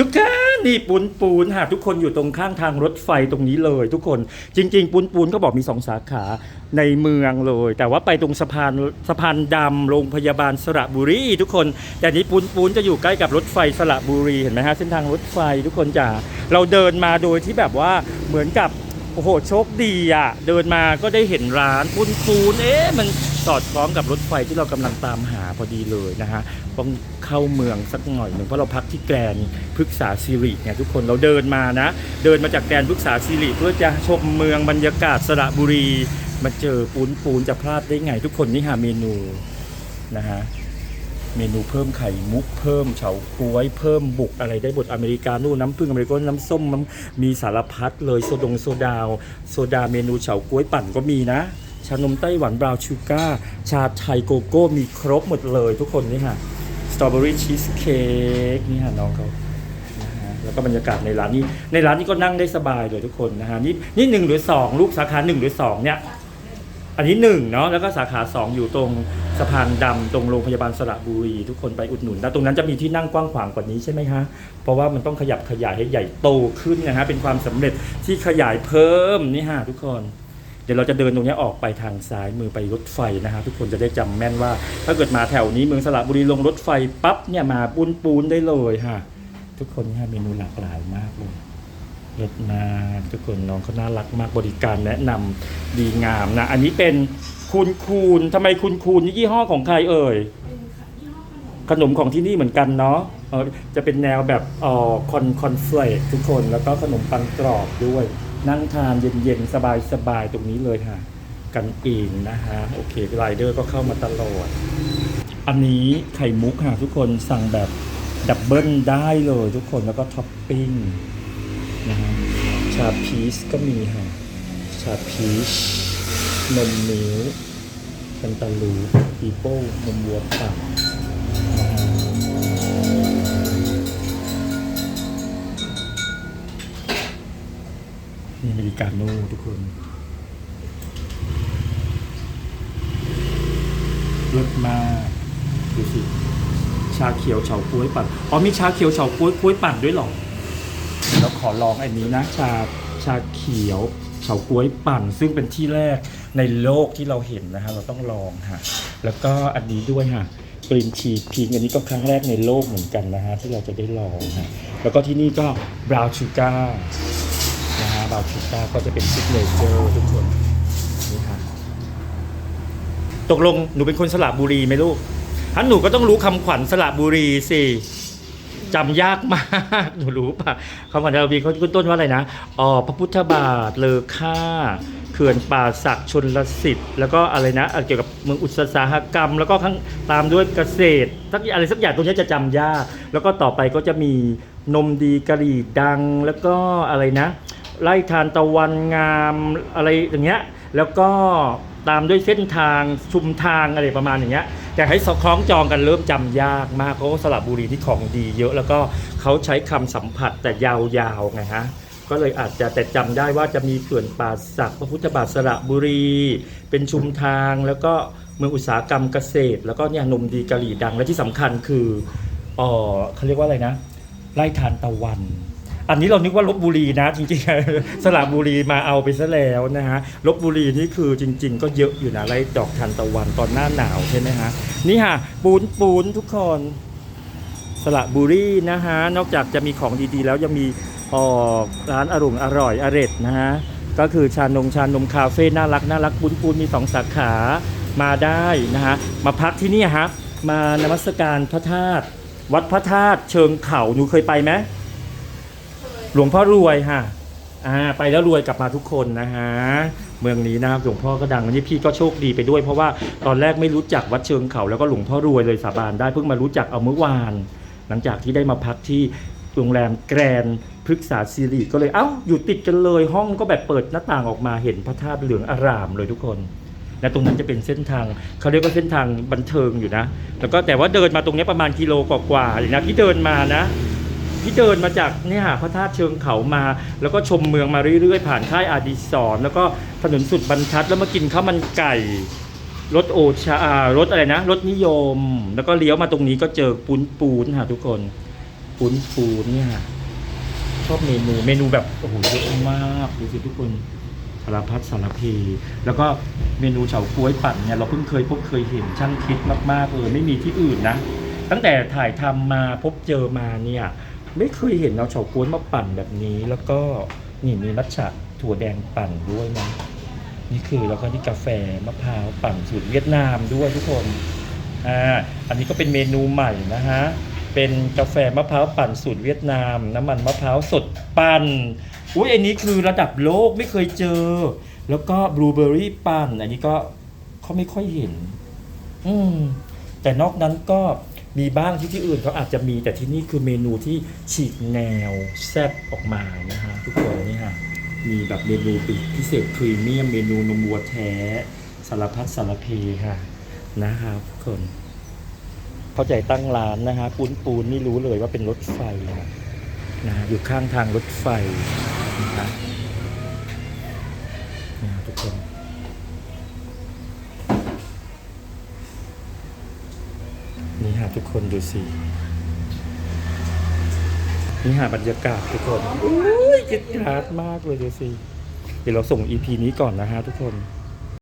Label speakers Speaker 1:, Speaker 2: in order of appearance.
Speaker 1: ทุกท่านนี่ปูนปูนหากทุกคนอยู่ตรงข้างทางรถไฟตรงนี้เลย ทุกคนจริง ๆ ปูนปูนก็บอกมีสองสาขาในเมืองเลย แต่ว่าไปตรงสะพานสะพานดำโรงพยาบาลสระบุรีทุกคน แต่นี้ปูนปูนจะอยู่ใกล้กับรถไฟสระบุรีเห็นไหมฮะเส้นทางรถไฟทุกคนจ๋าเราเดินมาโดยที่แบบว่าเหมือนกับ อ้โหโชคดีอะ เดินมาก็ได้เห็นร้านปูนปูนเอ๊ะมันสอดคล้องกับรถไฟที่เรากำลังตามหาพอดีเลยนะฮะต้องเข้าเมืองสักหน่อยหนึ่งเพราะเราพักที่แกรนพฤกษาสิริเนี่ยทุกคนเราเดินมานะ เดินมาจากแกรนพฤกษาสิริเพื่อจะชมเมืองบรรยากาศสระบุรี มาเจอปูนปูนจะพลาดได้ไงทุกคนนี่หาเมนูนะฮะ เมนูเพิ่มไข่มุกเพิ่มเฉาก๊วยเพิ่มบุกอะไรได้บทอเมริกาโน่น้ำผึ้งอเมริกาโน่น้ำส้มน้ำมีสารพัดเลยโซดงโซดาว โซดาเมนูเฉาก๊วยปั่นก็มีนะ ชานมไต้หวันบราวน์ชูการ์ชาไทยโกโก้มีครบหมดเลยทุกคนนี่ค่ะสตรอเบอรี่ชีสเค้กนี่ค่ะน้องเขาแล้วก็บรรยากาศในร้านนี้ ในร้านนี้ก็นั่งได้สบายเลยทุกคนนะฮะนี่นี่หนึ่งหรือสองลูกสาขาหนึ่งหรือสองเนี่ย อันนี้หนึ่งเนาะแล้วก็สาขาสองอยู่ตรงสะพานดำตรงโรงพยาบาลสระบุรี ทุกคนไปอุดหนุนแล้วตรงนั้นจะมีที่นั่งกว้างขวางกว่านี้ใช่ไหมคะเพราะว่ามันต้องขยับขยายให้ใหญ่โตขึ้นนะฮะเป็นความสำเร็จที่ขยายเพิ่มนี่ฮะทุกคน เดี๋ยวเราจะเดินตรงนี้ออกไปทางซ้ายมือไปรถไฟนะฮะทุกคนจะได้จำแม่นว่า ถ้าเกิดมาแถวนี้เมืองสระบุรีลงรถไฟปั๊บเนี่ยมาปูนปูนๆได้เลยฮะทุกคนฮะเมนูหลากหลายมากเลย เลิศมากทุกคนน้องเขาน่ารักมากบริการแนะนำดีงามนะ อันนี้เป็นคุณคูณทำไมคุณคูณนี่ยี่ห้อของใครเอ่ยขนมของที่นี่เหมือนกันเนาะเออจะเป็นแนวแบบเออคอนคอนเฟลกทุกคนแล้วก็ขนมปังกรอบด้วย นั่งทานเย็นๆ สบายๆ ตรงนี้เลยค่ะ กันเองนะฮะ โอเคไรเดอร์ก็เข้ามาตลอด อันนี้ไข่มุกค่ะทุกคนสั่งแบบดับเบิลได้เลยทุกคนแล้วก็ท็อปปิ้ง นะฮะชาพีชก็มีค่ะ ชาพีชนมมิ้วกันตาลูปีโป้นมวัวปั่นนี่อเมริกาโน่ทุกคนเลิศมากดูสิชาเขียวเฉาก๊วยปั่นอ๋อมีชาเขียวเฉาก๊วยก๊วยปั่นด้วยหรอ เราขอลองอันนี้นะชาชาเขียวเฉาก๊วยปั่น ซึ่งเป็นที่แรกในโลกที่เราเห็นนะฮะเราต้องลองค่ะแล้วก็อันนี้ด้วยค่ะกรีนชีพิงอันนี้ก็ครั้งแรกในโลกเหมือนกันนะฮะที่เราจะได้ลองฮะแล้วก็ที่นี่ก็บราวชูการ์นะฮะบราวชูการ์ก็จะเป็นซิกเนเจอร์ทุกคนนี่ค่ะตกลงหนูเป็นคนสระบุรีไหมลูกถ้าหนูก็ต้องรู้คำขวัญสระบุรีสิ จำยากมากหนูรู้ป่ะคำขวัญเราบีเขาขึ้นต้นว่าอะไรนะอ๋อพระพุทธบาทเลอค่าเขื่อนป่าศักดิ์ชนลสิทธิ์แล้วก็อะไรนะเกี่ยวกับเมืองอุตสาหกรรม แล้วก็ข้างตามด้วยเกษตรสักอย่างอะไรสักอย่างตรงนี้จะจำยาก แล้วก็ต่อไปก็จะมีนมดีกะหรี่ดังแล้วก็อะไรนะ ไล่ทานตะวันงามอะไรอย่างเงี้ยแล้วก็ตามด้วยเส้นทางชุมทางอะไรประมาณอย่างเงี้ย แต่ให้สคล้องจองกันเริ่มจำยากมากเพราะว่าสระบุรีที่ของดีเยอะแล้วก็เขาใช้คำสัมผัสแต่ยาวๆไงฮะก็เลยอาจจะแต่จำได้ว่าจะมีเขื่อนป่าศักดิ์พระพุทธบาทสระบุรี เป็นชุมทางแล้วก็เมืองอุตสาหกรรมเกษตร แล้วก็เนี่ยนมดีกะหรี่ดังและที่สำคัญคือเออเขาเรียกว่าอะไรนะไล่ทานตะวัน อันนี้เรานึกว่าลบบุรีนะ จริงๆ สระบุรีมาเอาไปซะแล้วนะฮะลบบุรีนี่คือจริง ๆ ก็เยอะอยู่นะไล่ดอกทานตะวันตอนหน้าหนาวใช่ไหมฮะนี่ฮะปูนปูนทุกคนสระบุรีนะฮะนอกจากจะมีของดีๆ แล้วยังมีเอ่อร้านอร่งอร่อยอร่อยนะฮะก็คือชานงชานมคาเฟ่น่ารักน่ารักปุนปุนมีสองสาขามาได้นะฮะมาพักที่นี่ฮะมานมัสการพระธาตุวัดพระธาตุเชิงเขาหนูเคยไปไหม หลวงพ่อรวยฮะอ่าไปแล้วรวยกลับมาทุกคนนะฮะเมืองนี้นะครับหลวงพ่อก็ดังวันนี้พี่ก็โชคดีไปด้วย เพราะว่าตอนแรกไม่รู้จักวัดเชิงเขาแล้วก็หลวงพ่อรวยเลยสาบานได้เพิ่งมารู้จักเอาเมื่อวาน หลังจากที่ได้มาพักที่โรงแรมแกรนพฤกษาซีรีก็เลยเอ้าอยู่ติดกันเลยห้องก็แบบเปิดหน้าต่างออกมาเห็นพระธาตุเหลืองอารามเลยทุกคนและตรงนั้นจะเป็นเส้นทางเขาเรียกว่าเส้นทางบันเทิงอยู่นะ แล้วก็แต่ว่าเดินมาตรงนี้ประมาณกิโลกว่าๆเลยนะที่เดินมานะ พี่เดินมาจากเนี่ยพระธาตุเชิงเขามา แล้วก็ชมเมืองมาเรื่อยๆ ผ่านค่ายอาดิสรแล้วก็ถนนสุดบรรทัดแล้วมากินข้าวมันไก่รถโอชารถอะไรนะรถนิยม แล้วก็เลี้ยวมาตรงนี้ก็เจอปูนปูนค่ะทุกคนปูนปูนเนี่ยชอบเมนูเมนูแบบโอ้โหเยอะมากดูสิทุกคนสารพัดสารเพแล้วก็เมนูเฉาก๊วยปั่นเนี่ยเราเพิ่งเคยพบเคยเห็นช่างคิดมากๆเลยไม่มีที่อื่นนะ ตั้งแต่ถ่ายทำมาพบเจอมาเนี่ย ไม่เคยเห็นเอาเฉาก๊วยมาปั่นแบบนี้ แล้วก็นี่มีมัทฉะถั่วแดงปั่นด้วยนะนี่คือแล้วก็นี่กาแฟมะพร้าวปั่นสูตรเวียดนามด้วยทุกคนอ่าอันนี้ก็เป็นเมนูใหม่นะฮะเป็นกาแฟมะพร้าวปั่นสูตรเวียดนาม น้ำมันมะพร้าวสดปั่นอุ้ยอันนี้คือระดับโลกไม่เคยเจอ แล้วก็บลูเบอร์รี่ปั่นอันนี้ก็เขาไม่ค่อยเห็น อืมแต่นอกนั้นก็ มีบ้างที่ที่อื่นเขาอาจจะมีแต่ที่นี่คือเมนูที่ฉีกแนวแซ่บออกมานะฮะทุกคนนี่ฮะมีแบบเมนูพิเศษพรีเมียมเมนูนมวัวแท้สารพัดสารเพค่ะนะครับทุกคนเข้าใจตั้งร้านนะฮะปูนปูนนี่รู้เลยว่าเป็นรถไฟนะฮะอยู่ข้างทางรถไฟนะฮะทุกคน นี่ฮะทุกคนดูสินี่ฮะบรรยากาศทุกคนอุ้ยคิดกราดมากเลยดูสิ เดี๋ยวเราส่งอีพีนี้ก่อนนะฮะทุกคน